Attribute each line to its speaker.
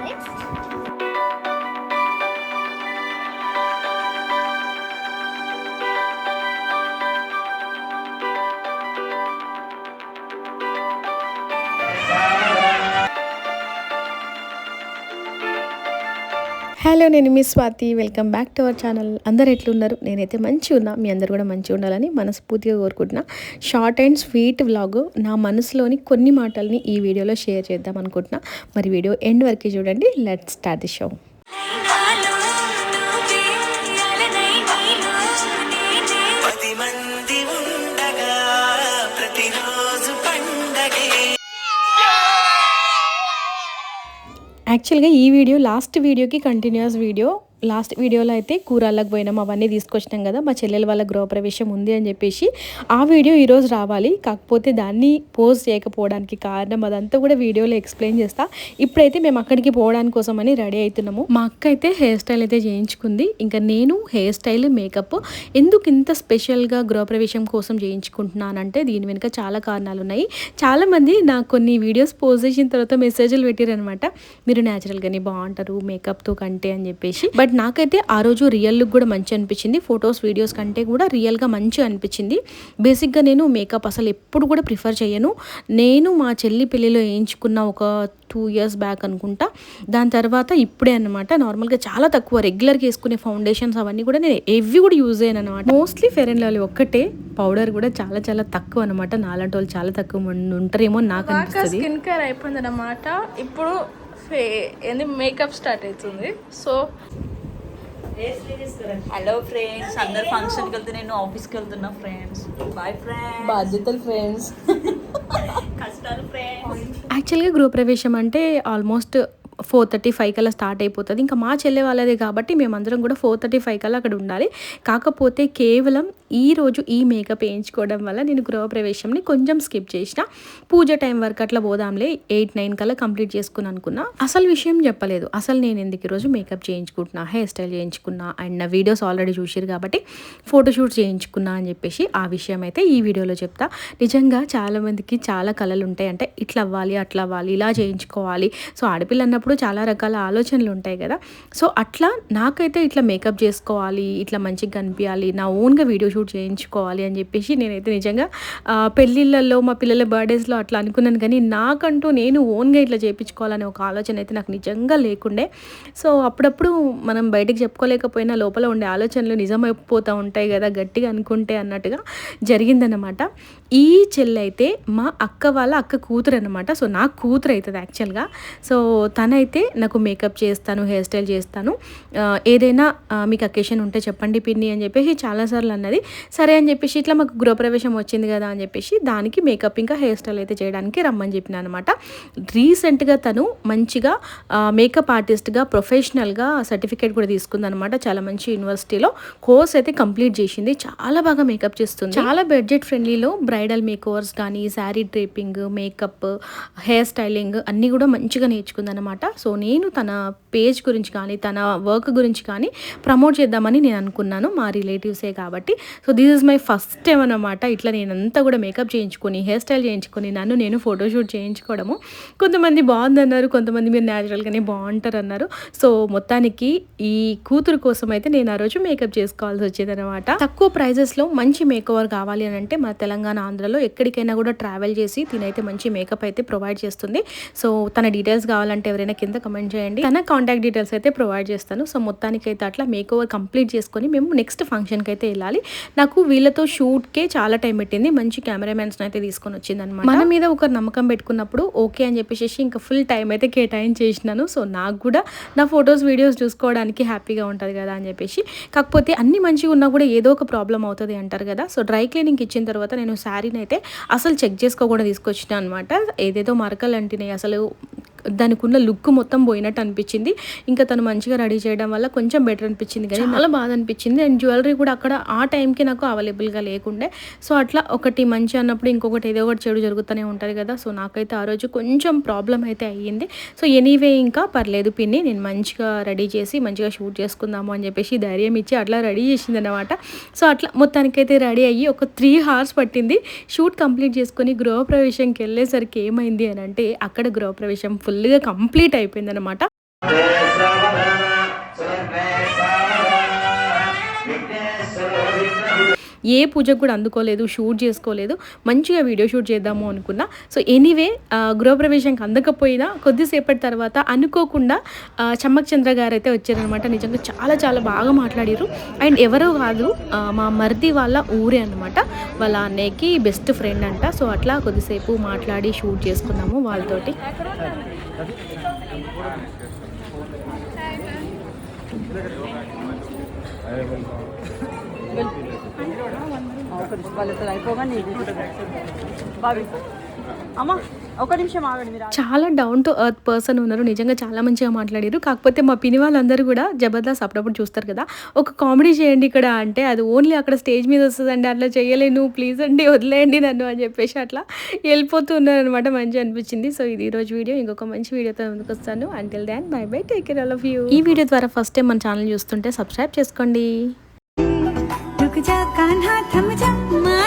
Speaker 1: next.
Speaker 2: Hello నేను మీ Swathi. Welcome back to our channel. అందరు ఎట్లున్నారు? నేనైతే మంచిగా ఉన్నా. మీ అందరు కూడా మంచిగా ఉండాలని మనస్ఫూర్తిగా కోరుకుంటున్నా. షార్ట్ అండ్ స్వీట్ వ్లాగ్ నా మనసులోని కొన్ని మాటల్ని ఈ వీడియోలో షేర్ చేద్దాం అనుకుంటున్నా. మరి వీడియో ఎండ్ వరకు చూడండి. లెట్ స్టార్ట్ ది షో యాక్చువల్గా ఈ వీడియో లాస్ట్ వీడియోకి కంటిన్యూస్ వీడియో లాస్ట్ వీడియోలో అయితే కూరళ్ళకి పోయినాం అవన్నీ తీసుకొచ్చినాం కదా మా చెల్లెల వాళ్ళ గృహప్రవేశం ఉంది అని చెప్పేసి ఆ వీడియో ఈరోజు రావాలి. కాకపోతే దాన్ని పోస్ట్ చేయకపోవడానికి కారణం అదంతా కూడా వీడియోలో ఎక్స్ప్లెయిన్ చేస్తా. ఇప్పుడైతే మేము అక్కడికి పోవడానికి కోసం అని రెడీ అవుతున్నాము. మా అక్క అయితే హెయిర్ స్టైల్ అయితే చేయించుకుంది. ఇంకా నేను హెయిర్ స్టైల్ మేకప్ ఎందుకు ఇంత స్పెషల్గా గృహప్రవేశం కోసం చేయించుకుంటున్నానంటే దీని వెనుక చాలా కారణాలు ఉన్నాయి. చాలామంది నాకు కొన్ని వీడియోస్ పోస్ట్ చేసిన తర్వాత మెసేజ్లు పెట్టారనమాట మీరు న్యాచురల్గానే బాగుంటారు మేకప్తో కంటే అని చెప్పేసి. బట్ నాకైతే ఆ రోజు రియల్ లుక్ కూడా మంచి అనిపించింది. ఫొటోస్ వీడియోస్ కంటే కూడా రియల్గా మంచిగా అనిపించింది. బేసిక్గా నేను మేకప్ అసలు ఎప్పుడు కూడా ప్రిఫర్ చేయను. నేను మా చెల్లి పెళ్ళిలో వేయించుకున్న ఒక టూ ఇయర్స్ బ్యాక్ అనుకుంటా. దాని తర్వాత ఇప్పుడే అనమాట నార్మల్గా చాలా తక్కువ. రెగ్యులర్గా వేసుకునే ఫౌండేషన్స్ అవన్నీ కూడా నేను ఎవి కూడా యూజ్ అయ్యాను అనమాట మోస్ట్లీ ఫెర్ అండ్ లవ్లీ ఒక్కటే. పౌడర్ కూడా చాలా చాలా తక్కువ అనమాట నాలాంటి వాళ్ళు చాలా తక్కువ ఉంటారేమో నాకు అనిపిస్తుంది.
Speaker 3: స్కిన్ కేర్ అయిపోయింది అనమాట ఇప్పుడు ఏంది మేకప్ స్టార్ట్ అవుతుంది. సో
Speaker 4: హలో ఫ్రెండ్స్ అందరు ఫంక్షన్కి వెళ్తే నేను ఆఫీస్కి వెళ్తున్నా ఫ్రెండ్స్ బాయ్ ఫ్రెండ్స్
Speaker 3: బాధ్యతలు ఫ్రెండ్స్
Speaker 4: కష్టాలు ఫ్రెండ్స్
Speaker 2: యాక్చువల్గా గృహప్రవేశం అంటే ఆల్మోస్ట్ ఫోర్ థర్టీ ఫైవ్ కల్లా స్టార్ట్ అయిపోతుంది. ఇంకా మా చెల్లె వాళ్ళదే కాబట్టి మేమందరం కూడా ఫోర్ థర్టీ ఫైవ్ కల్లా అక్కడ ఉండాలి. కాకపోతే కేవలం ఈ రోజు ఈ మేకప్ వేయించుకోవడం వల్ల నేను గృహప్రవేశంని కొంచెం స్కిప్ చేసిన. పూజ టైం వరకు అట్లా పోదాంలే ఎయిట్ నైన్ కల్లా కంప్లీట్ చేసుకుని అనుకున్నా. అసలు విషయం చెప్పలేదు. అసలు నేను ఎందుకు ఈరోజు మేకప్ చేయించుకుంటున్నా హెయిర్ స్టైల్ చేయించుకున్నా అండ్ నా వీడియోస్ ఆల్రెడీ చూసారు కాబట్టి ఫోటోషూట్ చేయించుకున్నా అని చెప్పేసి ఆ విషయం అయితే ఈ వీడియోలో చెప్తా. నిజంగా చాలామందికి చాలా కళలు ఉంటాయి. అంటే ఇట్లా అవ్వాలి అట్లా అవ్వాలి ఇలా చేయించుకోవాలి. సో ఆడపిల్ల అన్నప్పుడు చాలా రకాల ఆలోచనలు ఉంటాయి కదా. సో అట్లా నాకైతే ఇట్లా మేకప్ చేసుకోవాలి ఇట్లా మంచిగా కనిపించాలి నా ఓన్గా వీడియో షూట్ చేయించుకోవాలి అని చెప్పేసి నేనైతే నిజంగా పెళ్ళిళ్ళల్లో మా పిల్లల బర్త్డేస్లో అట్లా అనుకున్నాను. కానీ నాకంటూ నేను ఓన్గా ఇట్లా చేయించుకోవాలనే ఒక ఆలోచన అయితే నాకు నిజంగా లేకుండే. సో అప్పుడప్పుడు మనం బయటకు చెప్పుకోలేకపోయినా లోపల ఉండే ఆలోచనలు నిజమైపోతూ ఉంటాయి కదా గట్టిగా అనుకుంటే అన్నట్టుగా జరిగిందనమాట ఈ చెల్లి అయితే మా అక్క వాళ్ళ అక్క కూతురు అనమాట సో నా కూతురు అవుతుంది యాక్చువల్గా. సో తనైతే నాకు మేకప్ చేస్తాను హెయిర్ స్టైల్ చేస్తాను. ఏదైనా మీకు అకేషన్ ఉంటే చెప్పండి పిన్ని అని చెప్పేసి చాలాసార్లు అన్నది. సరే అని చెప్పేసి ఇట్లా మాకు గృహప్రవేశం వచ్చింది కదా అని చెప్పేసి దానికి మేకప్ ఇంకా హెయిర్ స్టైల్ అయితే చేయడానికి రమ్మని చెప్పిన అనమాట రీసెంట్గా తను మంచిగా మేకప్ ఆర్టిస్ట్గా ప్రొఫెషనల్గా సర్టిఫికేట్ కూడా తీసుకుందనమాట చాలా మంచి యూనివర్సిటీలో. కోర్స్ అయితే కంప్లీట్ చేసింది. చాలా బాగా మేకప్ చేస్తుంది. చాలా బడ్జెట్ ఫ్రెండ్లీలో బ్రైడల్ మేకోవర్స్ కానీ sari draping makeup hair styling అన్నీ కూడా మంచిగా నేర్చుకుందనమాట సో నేను తన పేజ్ గురించి కానీ తన వర్క్ గురించి కానీ ప్రమోట్ చేద్దామని నేను అనుకున్నాను. మా రిలేటివ్సే కాబట్టి so this is my first time అనమాట ఇట్లా నేనంతా కూడా మేకప్ చేయించుకొని హెయిర్ స్టైల్ చేయించుకొని నన్ను నేను ఫోటోషూట్ చేయించుకోవడము. కొంతమంది బాగుందన్నారు కొంతమంది మీరు న్యాచురల్గానే బాగుంటారు అన్నారు సో మొత్తానికి ఈ కూతురు కోసం అయితే నేను ఆ రోజు మేకప్ చేసుకోవాల్సి వచ్చేదన్నమాట. తక్కువ ప్రైజెస్లో మంచి మేక్ ఓవర్ కావాలి అని అంటే మన తెలంగాణ ఆంధ్రలో ఎక్కడికైనా కూడా ట్రావెల్ చేసి తినైతే మంచి మేకప్ అయితే ప్రొవైడ్ చేస్తుంది. సో తన డీటెయిల్స్ కావాలంటే ఎవరైనా కింద కమెంట్ చేయండి. తన కాంటాక్ట్ డీటెయిల్స్ అయితే ప్రొవైడ్ చేస్తాను. సో మొత్తానికి అయితే అట్లా మేకోవర్ కంప్లీట్ చేసుకొని మేము నెక్స్ట్ ఫంక్షన్కి అయితే వెళ్ళాలి. నాకు వీళ్ళతో షూట్కే చాలా టైం పెట్టింది. మంచి కెమెరామెన్స్ని అయితే తీసుకొని వచ్చింది అనమాట మన మీద ఒక నమ్మకం పెట్టుకున్నప్పుడు ఓకే అని చెప్పేసి ఇంకా ఫుల్ టైం అయితే కేటాయించేసినాను. సో నాకు కూడా నా ఫొటోస్ వీడియోస్ చూసుకోవడానికి హ్యాపీగా ఉంటుంది కదా అని చెప్పేసి. కాకపోతే అన్ని మంచిగా ఉన్నా కూడా ఏదో ఒక ప్రాబ్లం అవుతుంది అంటారు కదా. సో డ్రై క్లీనింగ్ ఇచ్చిన తర్వాత నేను శారీని అయితే అసలు చెక్ చేసుకోకుండా తీసుకొచ్చిన అనమాట ఏదేదో మరకలు అంటినాయి. అసలు దానికి ఉన్న లుక్ మొత్తం పోయినట్టు అనిపించింది. ఇంకా తను మంచిగా రెడీ చేయడం వల్ల కొంచెం బెటర్ అనిపించింది. కానీ చాలా బాధ అనిపించింది. అండ్ జ్యువెలరీ కూడా అక్కడ ఆ టైంకి నాకు అవైలబుల్గా లేకుండే. సో అట్లా ఒకటి మంచి అన్నప్పుడు ఇంకొకటి ఏదో ఒకటి చెడు జరుగుతూనే ఉంటుంది కదా. సో నాకైతే ఆ రోజు కొంచెం ప్రాబ్లం అయితే అయ్యింది. సో ఎనీవే ఇంకా పర్లేదు పిన్ని నేను మంచిగా రెడీ చేసి మంచిగా షూట్ చేసుకుందాము అని చెప్పేసి ధైర్యం ఇచ్చి అట్లా రెడీ చేసింది అనమాట సో అట్లా మొత్తానికైతే రెడీ అయ్యి ఒక త్రీ అవర్స్ పట్టింది. షూట్ కంప్లీట్ చేసుకొని గృహప్రవేశంకి వెళ్ళేసరికి ఏమైంది అని అంటే అక్కడ గృహప్రవేశం ఫుల్గా కంప్లీట్ అయిపోయింది ఏ పూజకు కూడా అందుకోలేదు షూట్ చేసుకోలేదు. మంచిగా వీడియో షూట్ చేద్దాము అనుకున్నా. సో ఎనీవే గృహప్రవేశంకి అందకపోయినా కొద్దిసేపటి తర్వాత అనుకోకుండా చమ్మక్ చంద్ర గారు అయితే వచ్చారనమాట నిజంగా చాలా చాలా బాగా మాట్లాడారు. అండ్ ఎవరో కాదు మా మరిది వాళ్ళ ఊరే అనమాట వాళ్ళ అన్నయ్యకి బెస్ట్ ఫ్రెండ్ అంట. సో అట్లా కొద్దిసేపు మాట్లాడి షూట్ చేసుకున్నాము వాళ్ళతోటి.
Speaker 4: అమ్మా ఒక నిమిషం ఆగండి మీరు
Speaker 2: చాలా డౌన్ టు ఎర్త్ పర్సన్ ఉన్నారు. నిజంగా చాలా మంచిగా మాట్లాడారు. కాకపోతే మా పిని వాళ్ళందరూ కూడా జబర్దస్త్ అప్పుడప్పుడు చూస్తారు కదా. ఒక కామెడీ చేయండి ఇక్కడ అంటే అది ఓన్లీ అక్కడ స్టేజ్ మీద వస్తుందండి. అట్లా చేయలేను ప్లీజ్ అండి వదిలేయండి నన్ను అని చెప్పేసి అట్లా వెళ్ళిపోతూ ఉన్నారు అనమాట మంచిగా అనిపించింది. సో ఇది ఈరోజు వీడియో. ఇంకొక మంచి వీడియోతో ముందుకు వస్తాను. Until then bye bye take care all of you ఈ వీడియో ద్వారా ఫస్ట్ టైం మన ఛానల్ చూస్తుంటే సబ్స్క్రైబ్ చేసుకోండి.
Speaker 1: रुक जा कान्हा थम जा मान भी जा पगले